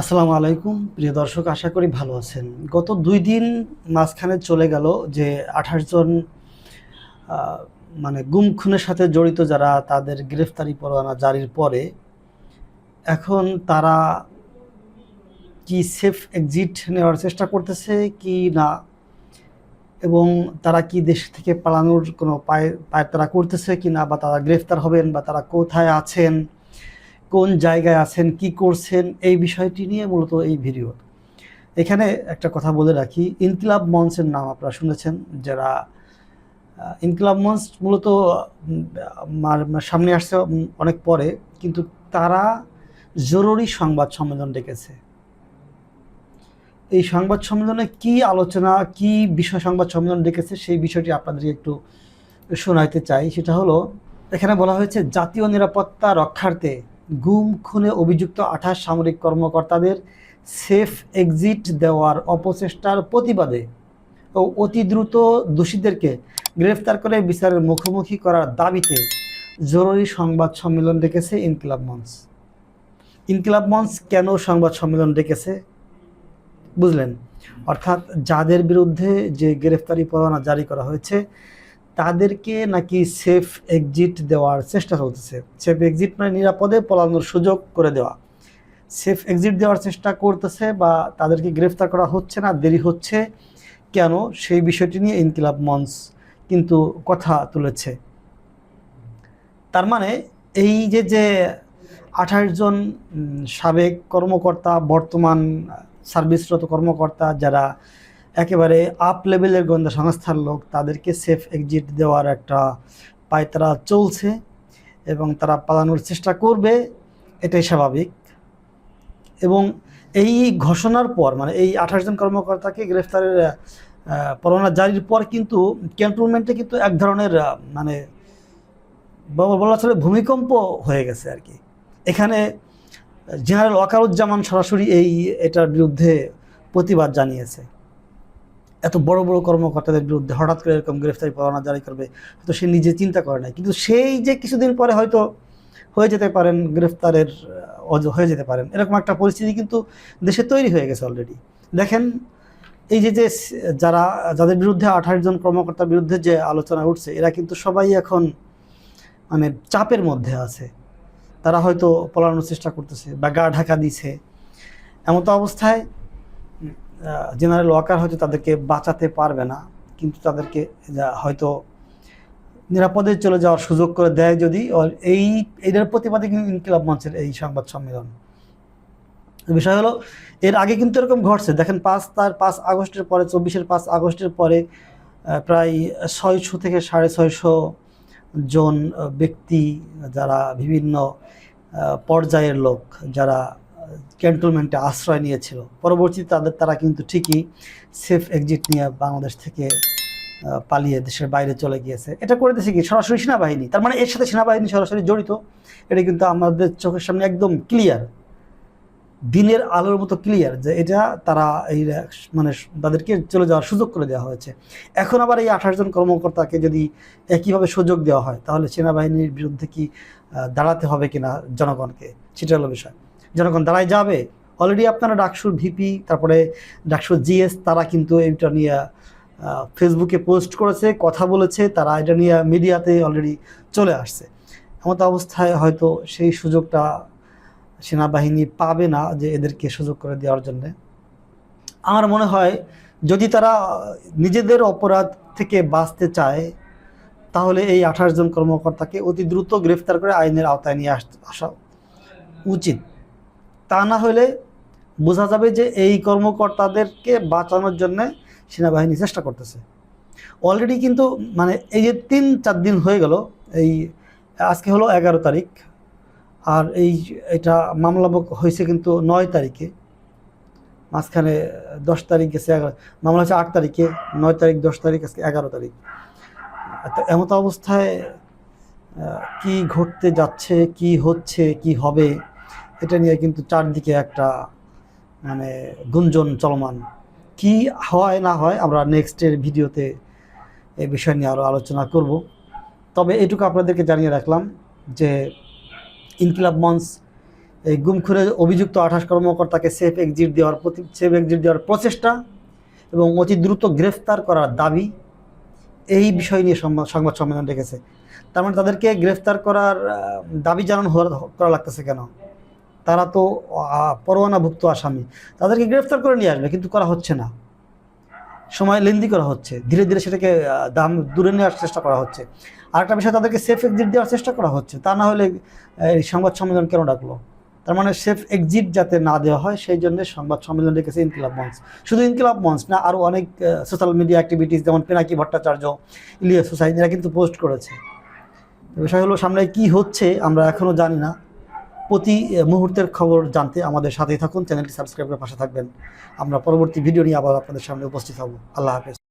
আসসালামু আলাইকুম। প্রিয় দর্শক, আশা করি ভালো আছেন। গত দুই দিন মাঝখানে চলে গেল যে আঠাশ জন মানে গুম খুনের সাথে জড়িত যারা, তাদের গ্রেফতারি পরোয়ানা জারির পরে এখন তারা কি সেফ এক্সিট নেওয়ার চেষ্টা করতেছে কি না? এবং তারা কি দেশ থেকে পালানোর কোনো পায় পায় তারা করতেছে কি না? বা তারা গ্রেফতার হবেন বা তারা কোথায় আছেন? কোন জায়গায় আছেন, কি করছেন, এই বিষয়টি নিয়ে মূলত এই ভিডিও। এখানে একটা কথা বলে রাখি, ইনকিলাব মঞ্চের নাম আপনারা শুনেছেন, যারা ইনকিলাব মঞ্চ মূলত সামনে আসছে অনেক পরে, কিন্তু তারা জরুরি সংবাদ সম্মেলন ডেকেছে। এই সংবাদ সম্মেলনে কি আলোচনা, কি বিষয় সংবাদ সম্মেলন ডেকেছে, সেই বিষয়টি আপনাদেরকে একটু শোনাইতে চাই। সেটা হলো, এখানে বলা হয়েছে, জাতীয় নিরাপত্তা রক্ষার্থে গুম খুনে অভিযুক্ত আঠাশ সামরিক কর্মকর্তাদের সেফ এক্সিট দেওয়ার অপচেষ্টার প্রতিবাদে ও অতি দ্রুত দোষীদেরকে গ্রেফতার করে বিচারের মুখোমুখি করার দাবিতে জরুরি সংবাদ সম্মেলন ডেকেছে ইনকিলাব মঞ্চ। ইনকিলাব মঞ্চ কেন সংবাদ সম্মেলন ডেকেছে? বুঝলেন? অর্থাৎ যাদের বিরুদ্ধে যে গ্রেফতারি পরোয়ানা জারি করা হয়েছে তাদেরকে নাকি সেফ এক্সিট দেওয়ার চেষ্টা চলতেছে। সেফ এক্সিট মানে নিরাপদে পলানোর সুযোগ করে দেওয়া। সেফ এক্সিট দেওয়ার চেষ্টা করতেছে বা তাদেরকে গ্রেফতার করা হচ্ছে না, দেরি হচ্ছে কেন? সেই বিষয়টি নিয়ে ইনকিলাব মঞ্চ কিন্তু কথা তুলেছে। তার মানে এই যে যে আঠাশ জন সাবেক কর্মকর্তা, বর্তমান সার্ভিসরত কর্মকর্তা যারা একেবারে আপ লেভেলের গোয়েন্দা সংস্থার লোক তাদেরকে সেফ এক্সিট দেওয়ার একটা পায়তারা চলছে এবং তারা পালানোর চেষ্টা করবে এটাই স্বাভাবিক। এবং এই ঘোষণার পর মানে এই আঠাশ জন কর্মকর্তাকে গ্রেফতারের আহ, পরোয়ানা জারির পর কিন্তু ক্যান্টনমেন্টে কিন্তু এক ধরনের মানে বলা চলে ভূমিকম্প হয়ে গেছে আর কি। এখানে জেনারেল ওয়াকারুজ্জামান সরাসরি এই এটার বিরুদ্ধে প্রতিবাদ জানিয়েছে। এত বড় বড় কর্মকর্তাদের বিরুদ্ধে হঠাৎ করে এরকম গ্রেফতারি পরোয়ানা জারি করবে, হয়তো সে নিজে চিন্তা করে নাই। কিন্তু সেই যে কিছুদিন পরে হয়তো হয়ে যেতে পারেন, গ্রেফতারের হয়ে যেতে পারেন। এরকম একটা পরিস্থিতি কিন্তু দেশে তৈরি হয়ে গেছে অলরেডি দেখেন, এই যে যে যারা, যাদের বিরুদ্ধে আঠাশ জন কর্মকর্তার বিরুদ্ধে যে আলোচনা উঠছে, এরা কিন্তু সবাই এখন মানে চাপের মধ্যে আছে। তারা হয়তো পলানোর চেষ্টা করতেছে বা গা ঢাকা দিছে। এমন তো অবস্থায় জেনারেল ওয়াকার হয়তো তাদেরকে বাঁচাতে পারবে না, কিন্তু তাদেরকে হয়তো নিরাপদে চলে যাওয়ার সুযোগ করে দেয় যদি। এই এটার প্রতিবাদে কিন্তু ইনকিলাব মঞ্চের এই সংবাদ সম্মেলন। বিষয় হলো, এর আগে কিন্তু এরকম ঘটছে। দেখেন, পাঁচ তার পাঁচ আগস্টের পরে, চব্বিশের পাঁচ আগস্টের পরে প্রায় ছয়শো থেকে সাড়ে ছয়শো জন ব্যক্তি, যারা বিভিন্ন পর্যায়ের লোক, যারা ক্যান্টনমেন্টে আশ্রয় নিয়েছিল। পরবর্তীতে তাদের, তারা কিন্তু ঠিকই সেফ এক্সিট নিয়ে বাংলাদেশ থেকে পালিয়ে দেশের বাইরে চলে গিয়েছে। এটা করে দিয়েছে কি? সরাসরি সেনাবাহিনী। তার মানে এর সাথে সেনাবাহিনী সরাসরি জড়িত। এটা কিন্তু আমাদের চোখের সামনে একদম ক্লিয়ার দিনের আলোর মতো ক্লিয়ার যে এটা তারা এই মানে তাদেরকে চলে যাওয়ার সুযোগ করে দেওয়া হয়েছে। এখন আবার এই আঠাশ জন কর্মকর্তাকে যদি একইভাবে সুযোগ দেওয়া হয়, তাহলে সেনাবাহিনীর বিরুদ্ধে কি দাঁড়াতে হবে কিনা জনগণকে? সেটা হলো বিষয়। জনগণ দাঁড়ায় যাবে। অলরেডি আপনারা ডাকসুর ভিপি তারপরে ডাকসুর জিএস তারা কিন্তু এইটা নিয়ে ফেসবুকে পোস্ট করেছে, কথা বলেছে, তারা এটা নিয়ে মিডিয়াতে অলরেডি চলে আসছে। এমত অবস্থায় হয়তো সেই সুযোগটা সেনাবাহিনী পাবে না যে এদেরকে সুযোগ করে দেওয়ার জন্যে। আমার মনে হয়, যদি তারা নিজেদের অপরাধ থেকে বাঁচতে চায়, তাহলে এই আঠাশ জন কর্মকর্তাকে অতি দ্রুত গ্রেফতার করে আইনের আওতায় নিয়ে আসা উচিত। তা না হলে বোঝা যাবে যে এই কর্মকর্তাদেরকে বাঁচানোর জন্য সেনাবাহিনী চেষ্টা করতেছে। অলরেডি কিন্তু মানে এই যে তিন চার দিন হয়ে গেল, এই আজকে হলো এগারো তারিখ, আর এই এটা মামলা হয়েছে কিন্তু নয় তারিখে। মাঝখানে দশ তারিখ গেছে এগারো, মামলা হচ্ছে আট তারিখে, নয় তারিখ, দশ তারিখ, আজকে এগারো তারিখ। এমত অবস্থায় কি ঘটতে যাচ্ছে, কি হচ্ছে, কি হবে? এটা নিয়ে কিন্তু চারদিকে একটা মানে গুঞ্জন চলমান। কি হয়, না হয়, আমরা নেক্সটের ভিডিওতে এই বিষয় নিয়ে আরও আলোচনা করব। তবে এটুকু আপনাদেরকে জানিয়ে রাখলাম যে ইনকিলাব মঞ্চ, এই গুম খুনে অভিযুক্ত আঠাশ কর্মকর্তাকে সেফ এক্সিট দেওয়ার প্রতি সেফ এক্সিট দেওয়ার প্রচেষ্টা এবং অতি দ্রুত গ্রেফতার করার দাবি, এই বিষয় নিয়ে সংবাদ সংবাদ সম্মেলন রেখেছে তার মানে তাদেরকে গ্রেফতার করার দাবি জানানো করা লাগতেছে কেন? তারা তো পরোয়ানাভুক্ত আসামি। তাদেরকে গ্রেফতার করে নিয়ে আসবে, কিন্তু করা হচ্ছে না। সময় লেন্দি করা হচ্ছে। ধীরে ধীরে সেটাকে দাম দূরে নেওয়ার চেষ্টা করা হচ্ছে। আরেকটা বিষয়, তাদেরকে সেফ এক্সিট দেওয়ার চেষ্টা করা হচ্ছে। তা না হলে এই সংবাদ সম্মেলন কেন ডাকলো? তার মানে সেফ এক্সিট যাতে না দেওয়া হয়, সেই জন্য সংবাদ সম্মেলন রেখেছে ইনকিলাব মঞ্চ। শুধু ইনকিলাব মঞ্চ না, আরও অনেক সোশ্যাল মিডিয়া অ্যাক্টিভিটিস যেমন পিনাকি ভট্টাচার্য, ইলিয়াস হুসাইন, এরা কিন্তু পোস্ট করেছে। বিষয় হলো সামনে কি হচ্ছে, আমরা এখনও জানি না। প্রতি মুহূর্তের খবর জানতে আমাদের সাথেই থাকুন, চ্যানেলটি সাবস্ক্রাইব করে পাশে থাকবেন। আমরা পরবর্তী ভিডিও নিয়ে আবার আপনাদের সামনে উপস্থিত হব। আল্লাহ হাফেজ।